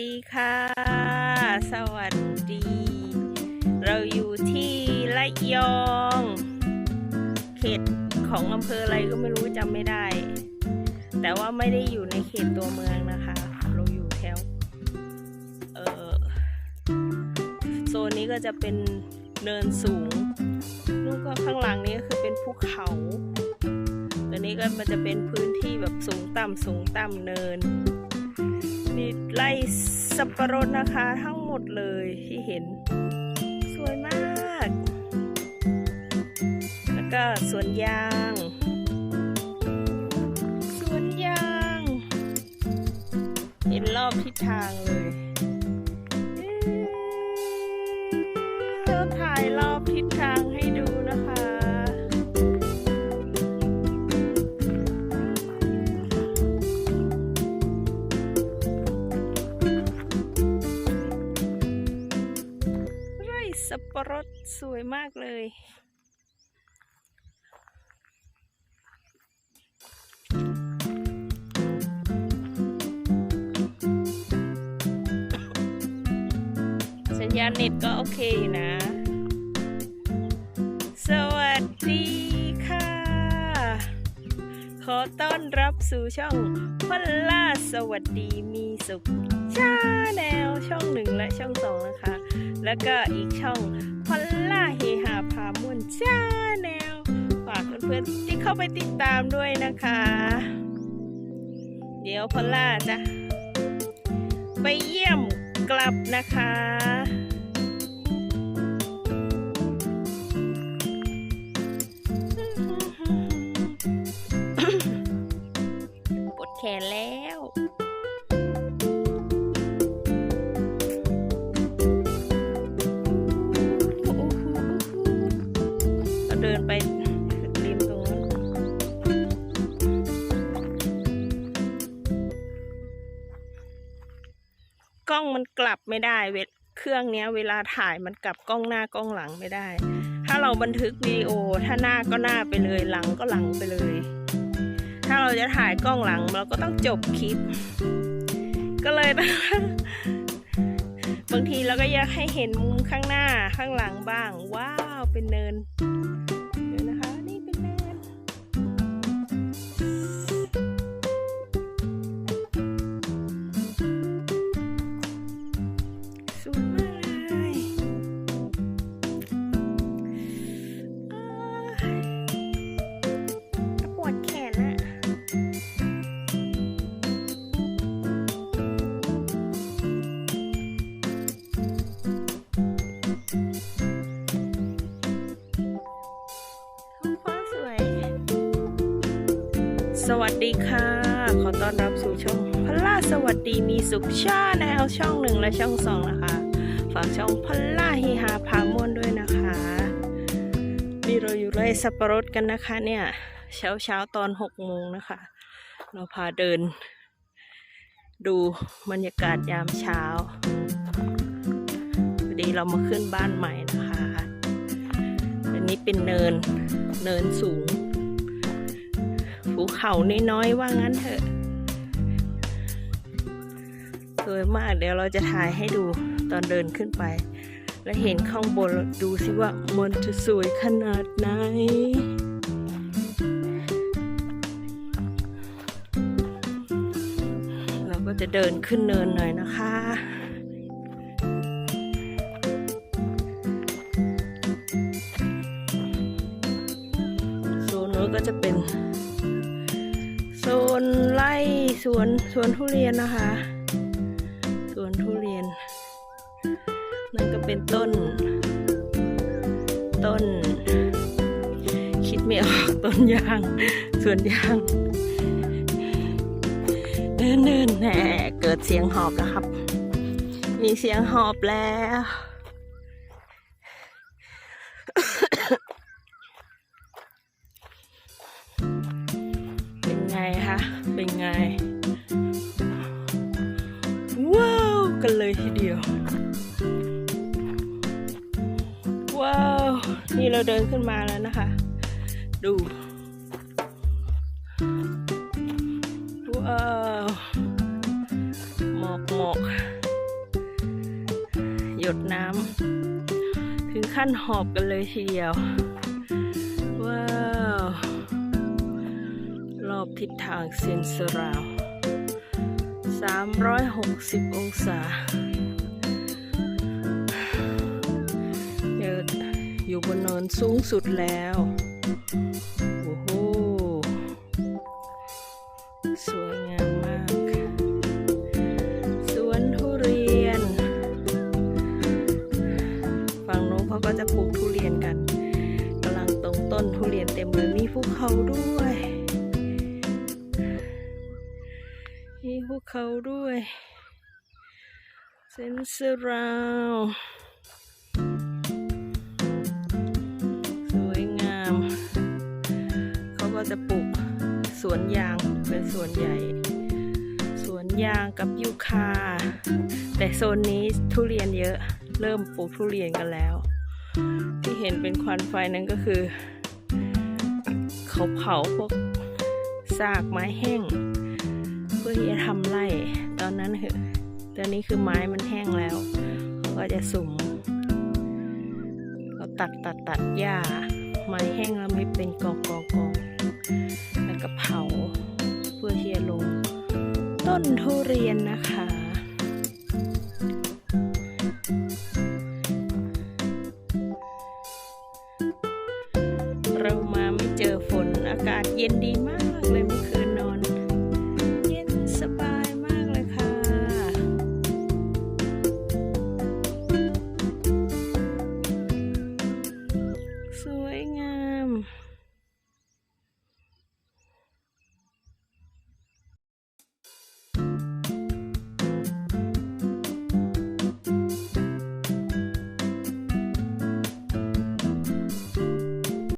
ดีค่ะ สวัสดี เราอยู่ที่ระยอง เขตของอำเภออะไรก็ไม่รู้จำไม่ได้ แต่ว่าไม่ได้อยู่ในเขตตัวเมืองนะคะ เราอยู่แถวเออโซนนี้ก็จะเป็นเนินสูงนู่นก็ข้างหลังนี้ก็คือเป็นภูเขาตัวนี้ก็มันจะเป็นพื้นที่แบบสูงต่ำสูงต่ำเนิน มีไร่สับปะรดนะคะ ทั้งหมดเลยที่เห็น สวยมาก แล้วก็สวนยาง สวนยาง เห็นรอบทิศทางเลย สวยมากเลยสัญญาณเน็ตก็โอเคอยู่นะ สวัสดีค่ะ ขอต้อนรับสู่ช่องพัลล่าสวัสดีมีสุขชาแนลช่องหนึ่งและช่องสองนะคะ แล้วก็อีกช่อง เฮฮาพาม่วนชาแนลฝากเพื่อนๆที่เข้าไปติดตามด้วยนะคะ เดี๋ยวพัลล่าจะไปเยี่ยมกลับนะคะปวดแขนแล้ว กล้องมันกลับไม่ได้เวเครื่องเนี้ยเวลาถ่ายมันกลับกล้องหน้ากล้องหลังไม่ได้ ถ้าเราบันทึกวิดีโอถ้าหน้าก็หน้าไปเลยหลังก็หลังไปเลย ถ้าเราจะถ่ายกล้องหลังเราก็ต้องจบคลิป ก็เลยบางทีเราก็อยากให้เห็นมุมข้างหน้าข้างหลังบ้าง ว้าวเป็นเนิน สวัสดีค่ะ ขอต้อนรับสู่ช่องพลล่าสวัสดีมีสุขชาแนลช่องหนึ่งและช่องสองนะคะ ฝากช่องพลล่าเฮฮาพาม่วนด้วยนะคะนี่เราอยู่ไร่สับปะรดกันนะคะ เนี่ย เช้าเช้าๆตอนหกโมงนะคะ เราพาเดิน ดูบรรยากาศยามเช้าพอดีเรามาขึ้นบ้านใหม่นะคะ อันนี้เป็นเนินเนินสูง ภูเขาน้อยๆว่างั้นเถอะสวยมากเดี๋ยวเราจะถ่ายให้ดูตอนเดินขึ้นไป และเห็นข้างบนดูสิว่ามันจะสวยขนาดไหนเราก็จะเดินขึ้นเนินหน่อยนะคะโซนนู้นก็จะเป็น นไร่สวนสวนทุเรียนนะคะ สวนทุเรียน นั่นก็เป็นต้น ต้น คิดไม่ออกต้นยางสวนยางเนินเนินแหมเกิดเสียงหอบแล้วครับ มีเสียงหอบแล้ว ไงคะ เป็นไง ว้าว กันเลยทีเดียว ว้าว นี่เราเดินขึ้นมาแล้วนะคะ ดู ว้าว หมอกหมอกหยดน้ำ ถึงขั้นหอบกันเลยทีเดียว ทิศทางเซนสราว 360 องศาเดี๋ยวอยู่บนเนินสูงสุดแล้ว โอ้โห สวยงามมาก สวนทุเรียน ฝั่งโน้นเขาก็จะปลูกทุเรียนกันกำลังตรงต้นทุเรียนเต็มเลยมีภูเขาด้วย มีภูเขาด้วย เซนเซราวสวยงาม เขาก็จะปลูกสวนยางเป็นสวนใหญ่ สวนยางกับยูคา แต่โซนนี้ทุเรียนเยอะ เริ่มปลูกทุเรียนกันแล้ว ที่เห็นเป็นควันไฟนั้นก็คือ เขาเผาพวกซากไม้แห้ง พื่อที่จะทำไร่ตอนนั้นคือตอนนี้คือไม้มันแห้งแล้วเขาก็จะสุ่มเขาตัดตัดตัดหญ้าไม้แห้งแล้วไม่เป็นกองกองกองแล้วก็เผา เพื่อที่จะลง ต้นทุเรียนนะคะ